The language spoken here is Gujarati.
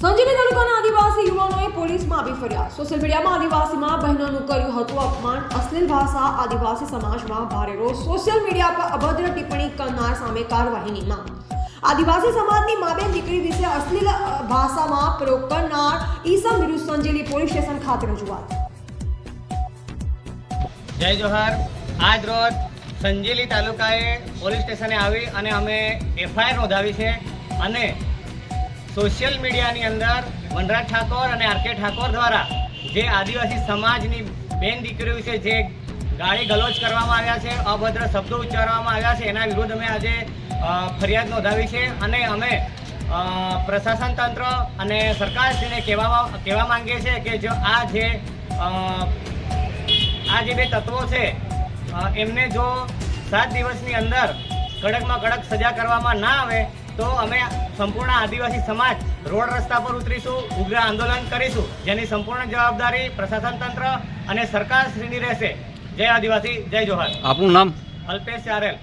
સંજેલી તાલુકાના આદિવાસી યુવાનોએ પોલીસમાં આવી ફર્યા સોશિયલ મીડિયામાં આદિવાસીમાં બહેનોનું કર્યું હતું અપમાન. અશ્લીલ ભાષા આદિવાસી સમાજમાં ભારે રોષ. સોશિયલ મીડિયા પર અભદ્ર ટિપ્પણી કરનાર સામે કાર્યવાહીની માંગ. આદિવાસી સમાજની માબેન દીકરી વિશે અશ્લીલ ભાષામાં પ્રયોગ કરનાર ઈસમ વિરુદ્ધ સંજેલી પોલીસ સ્ટેશન ખાતે રજૂઆત. જય જોહર. આજ રોજ સંજેલી તાલુકાએ પોલીસ સ્ટેશને આવી અને અમે એફઆઈઆર નોંધાવી છે અને સોશિયલ મીડિયાની અંદર વનરાજ ઠાકોર અને આર કે ઠાકોર દ્વારા જે આદિવાસી સમાજની બેન દીકરીઓ વિશે જે ગાળી ગલોચ કરવામાં આવ્યા છે, અભદ્ર શબ્દો ઉચ્ચારવામાં આવ્યા છે, એના વિરુદ્ધ અમે આજે ફરિયાદ નોંધાવી છે અને અમે પ્રશાસન તંત્ર અને સરકારશ્રીને કહેવા કહેવા માંગીએ છીએ કે જો આ જે આ જે બે તત્વો છે એમને જો સાત દિવસની અંદર કડકમાં કડક સજા કરવામાં ના આવે તો અમે સંપૂર્ણ આદિવાસી સમાજ રોડ રસ્તા પર ઉતરીશું ઉગ્ર આંદોલન કરીશું. જેની સંપૂર્ણ જવાબદારી પ્રશાસન તંત્ર અને સરકારશ્રીની રહેશે. જય આદિવાસી જય જોહાર. આપનું નામ? અલ્પેશ ચારેલ.